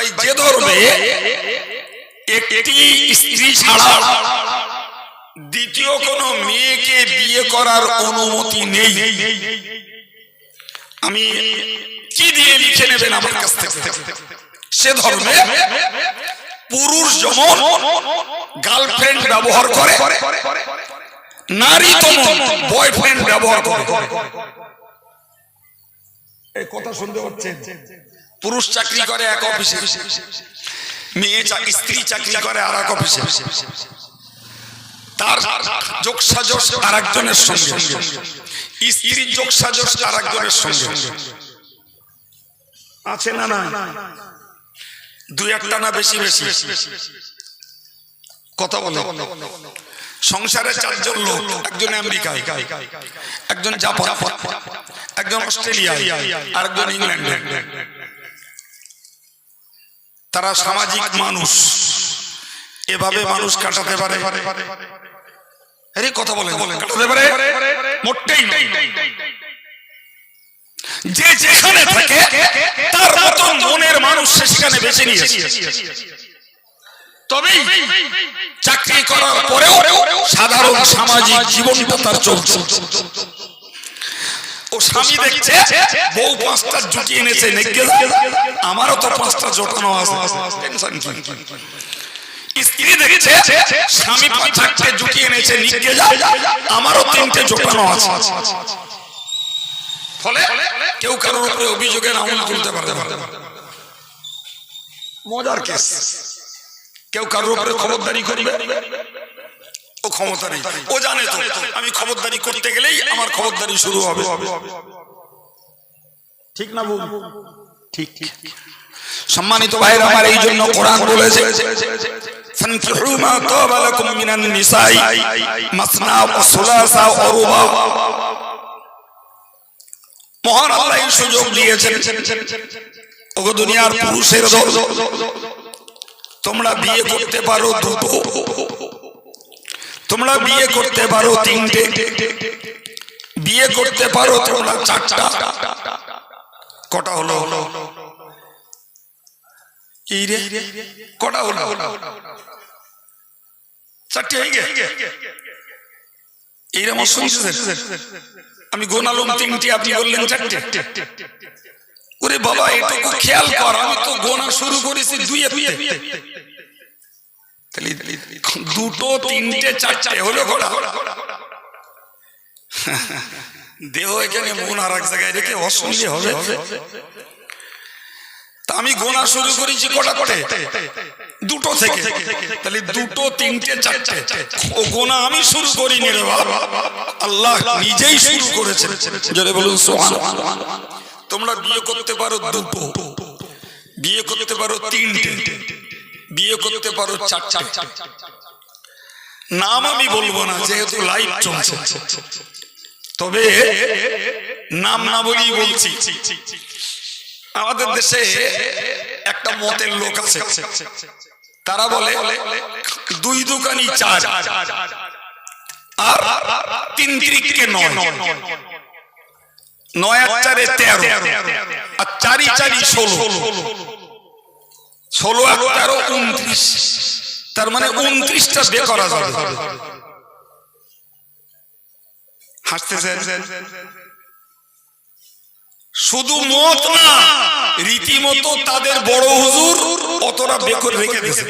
ভাই যে ধরবে একটি স্ত্রী ছাড়া দ্বিতীয় কোনো মেয়েকে বিয়ে করার অনুমতি নেই। আমি কি দিয়ে লিখে নেবেন আমার কাছ থেকে? সে ধর্মে পুরুষ যেমন গার্লফ্রেন্ড ব্যবহার করে, নারী তেমন বয়ফ্রেন্ড ব্যবহার করে। কথা শুনতে পাচ্ছেন? পুরুষ চাকরি করে এক অফিসে। মেয়ে স্ত্রী চাকরি করে আর এক অফিসে। তার স্ত্রীর আর একজনের আছে না না একটা না বেশি বেশি? কথা সংসারে চারজন লোক, একজন আমেরিকায়, একজন জাপান, একজন অস্ট্রেলিয়ায় আর একজন ইংল্যান্ডে। তারা সামাজিক মানুষ। এভাবে মানুষ কাটাতে পারে। আরে কথা বলে কাটাতে পারে? মোটেই যে যেখানে থাকে তার মতন মনের মানুষ সে সেখানে বেছে নিয়েছে। তবে চাকরি করার পরেও সাধারণ সামাজিক জীবনটা তার চলছে। স্বামী দেখছে বউ পাঁচটা জুটি এনেছে আমারও তো পাঁচটা জোটানো আছে। টেনশন স্ত্রী দেখছে স্বামী চারটে জুটি এনেছে নিগে আমারও তিনটে জোটানো আছে। ফলে কেউ কারোর উপরে অভিযোগের আঙুল তুলতে পারতে পারে মজার কেস। কেউ কারোর উপরে খবরদারি করবে। ও ক্ষমতা নেই ও জানে তো আমি খবরদারি করতে গেলেই আমার খবরদারি শুরু হবে। ঠিক না বল ঠিক ঠিক সম্মানিত ভাইরা আমার এই জন্য কোরআন বলেছে তাবা লাকুম মিনান নিসাই মাসনা ওয়া সুলাসা ওয়া রুবা। মহান আল্লাহ এই সুযোগ দিয়েছেন। ওগো দুনিয়ার পুরুষের দল তোমরা বিয়ে করতে পারো দুটো তোমরা বিয়ে করতে পারো তিনটে। বিয়ে করতে পারো তোমরা চারটা। কটা হলো? রে? কটা হলো? এইরকম আমি গোনালুম তিনটি, আপনি বললেন ওরে বাবা, এটুকু খেয়াল কর, আমি তো গোনা শুরু করেছি দুই তাহলে দুটো, তিনটে, চারটে হলো ঘোড়া। দেহ এখানে মন আর এক জায়গায় রেখে অসুবিধে হবে। আমি গোনা শুরু করেছি কটা করে দুটো থেকে। তাহলে দুটো, তিনটে, চারটে। ও গোনা আমি শুরু করিনি রে বাবা আল্লাহ নিজেই শুরু করেছেন। যদি বলুন তোমরা বিয়ে করতে পারো দুটো। বিয়ে করতে পারো তিনটে। বিয়ে করতে পারো চারটে। নাম আমি বলব না, যেহেতু লাইভ চলছে। তবে নাম না বলেই বলছি, আমাদের দেশে একটা মতের লোক আছে। তারা বলে, দুই দোকানি চার, আর তিন তিরিকে নয়। নয় চারে তেরো, আর চারি চারি ষোলো। ষোলো তেরো উনত্রিশ। তার মানে উনত্রিশটা বে করা যাবে। শুধু মত না, রীতিমতো তাদের বড় হুজুর অতটা বেকর রেখে দিয়েছে।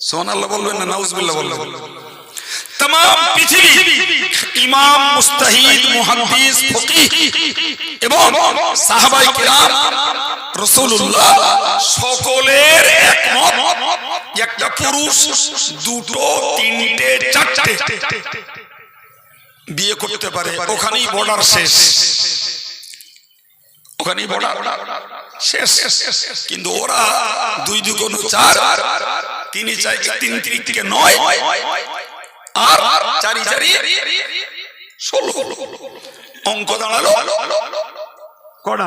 সোহান আল্লাহ বলবেন না, নাউজবিল্লাহ বলবেন। তাম পৃথিবী, ইমাম, মুস্তাহিদ, মুহাদ্দিস, ফকিহ এবং সাহাবাই কিরাম রাসূলুল্লাহ সকলের একটা পুরুষ দুটো, তিনটে, চারটে বিয়ে করতে পারে। ওখানেই বর্ডার শেষ। ওখানেই বর্ডার শেষ। কিন্তু ওরা দুই দুগুণ চার, তিনি চাই তিন তিন থেকে নয়, আর চারি অঙ্ক দাঁড়াল। কড়া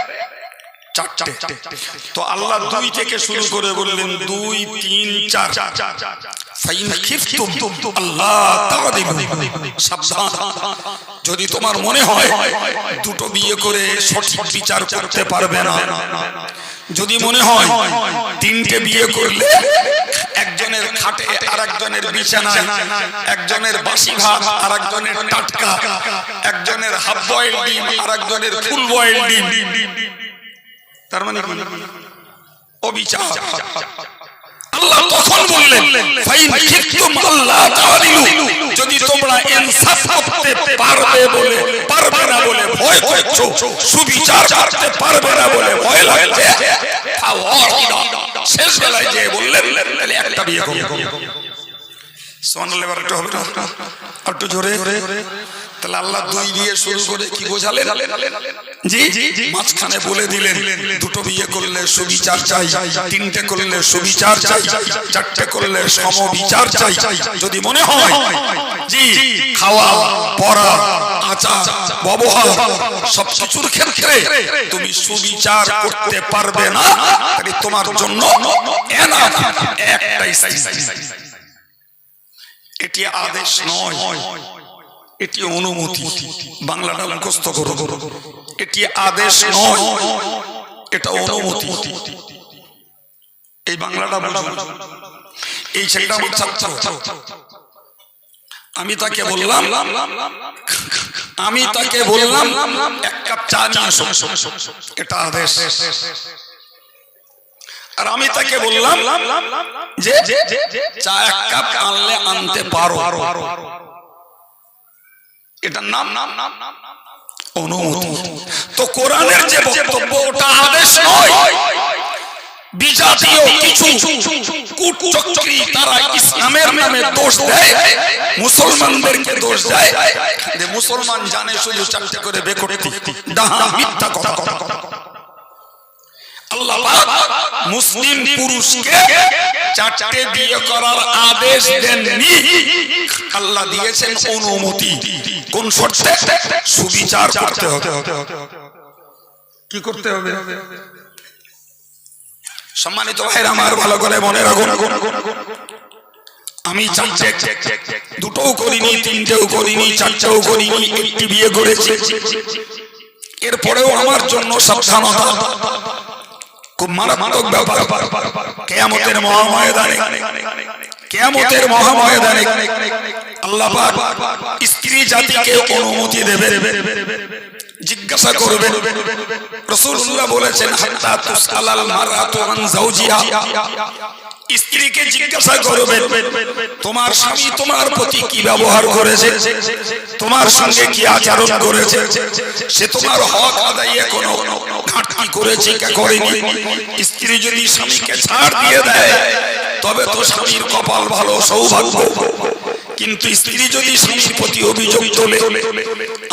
তো আল্লাহ দুই থেকে শুরু করে বললেন, দুই, তিন, চার। যদি তোমার মনে হয় দুটো বিয়ে করে সঠিক বিচার করতে পারবে না, যদি মনে হয় তিনটে বিয়ে করলে একজনের খাটে আর একজনের বিছানায়, একজনের বাসি ভাত আর একজনের টাটকা, একজনের হাফ বয়েল ডিম আর একজনের ফুল বয়েল ডিম। তার মানে কি? অবিচার। আল্লাহ তখন বললেন ফাইন খিফতুম আল্লাহ তাআদিলু যদি তোমরা ইনসাফ করতে পারবে বলে পারবে না বলে ভয় করছ সুবিচার করতে পারবে না বলে ভয় লাগছে। শেষ বেলায় যে বললেন তাহলে একটা বিয়ে করো সোনালে এবার একটু হবে একটু জোরে? তাহলে আল্লাহ দুই বিয়ে শুরু করে কি বোঝালেন? জি মাঝখানে বলে দিলেন, দুটো বিয়ে করলে সুবিচার চাই, তিনটে করলে সুবিচার চাই, চারটে করলে সমবিচার চাই। যদি মনে হয়, জি, খাওয়া, পড়া, আচার, ব্যবহার সব কিছুর ক্ষেত্রে তুমি সুবিচার করতে পারবে না তোমার জন্য একটাই। এটি আদেশ নয়, এটি অনুমতি। বাংলাটা মুখস্থ করো। এটি আদেশ নয়, এটা অনুমতি। এই বাংলাটা এই ছেলেটা আমার ছাত্র। আমি তাকে বললাম, আমি তাকে বললাম, এক কাপ চা নিয়ে এটা আদেশ। আর আমি তাকে বললাম যে, চা এক কাপ আনলে আনতে পারো। এটার নাম নাম নাম নাম দোষ দোষ দেয়। মুসলমান জানে শুধু চারটে করে বেকরতি ডাহা মিথ্যা কথা কথা। মুসলিম পুরুষকে চারটে বিয়ে করার আদেশ দেননি। আল্লাহ দিয়েছেন অনুমতি। কোন শর্তে? সুবিচার করতে হবে। কি করতে হবে? সম্মানিত আমার ভালো করে মনে আমি দুটোও করিনি, তিনটেও করিনি, চারটেও করিনি, একটি বিয়ে করেছি। এরপরেও আমার জন্য সাবধানতা। খুব মারাত্মক ব্যাপার কেয়ামতের মহাময়দানে কেয়ামতের মহাময়দানে আল্লাহ পাক স্ত্রী জাতিকে অনুমতি দেবে। জিজ্ঞাসা করবে। রাসূলুল্লাহ বলেছেন হাত্তা তুসআলাল মারাতু আন যাওজিহা। স্ত্রীকে জিজ্ঞাসা করবে, তোমার স্বামী তোমার প্রতি কি ব্যবহার করেছে? তোমার সঙ্গে কি আচরণ করেছে? সে তোমার হক আদায়ে কোনো ঘাটতি করেছে কে করেনি? স্ত্রী যদি স্বামীকে ছাড় দিয়ে দেয়, তবে তো স্বামীর কপাল ভালো, সৌভাগ্য। কিন্তু স্ত্রী যদি স্বামীর প্রতি অভিযোগ তোলে,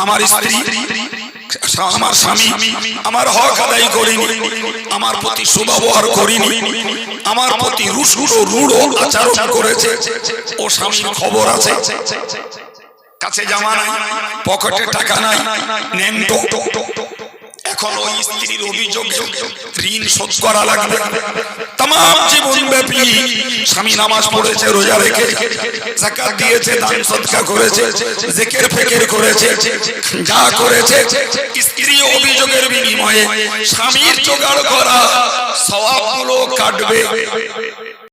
আমার স্ত্রী, আমার স্বামী, আমার হক আদায় করিনি, আমার প্রতি সুব্যবহার করিনি, আমার প্রতি রুশুড়ো রুড়ো আচরণ করেছে, ও স্বামীর খবর আছে। কাছে জামা নাই, পকেটে টাকা নাই নেন্টো এখন ওই স্ত্রীর অভিযোগ ঋণ শোধ করা লাগবে। তাম জীবন ব্যাপী স্বামী নামাজ পড়েছে, রোজা রেখে জাকাত দিয়েছে, দান সদকা করেছে, জেকের, ফেকের করেছে, যা করেছে। স্ত্রী অভিযোগের বিনিময়ে স্বামীর জোগাড় করা সওয়াবগুলো কাটবে।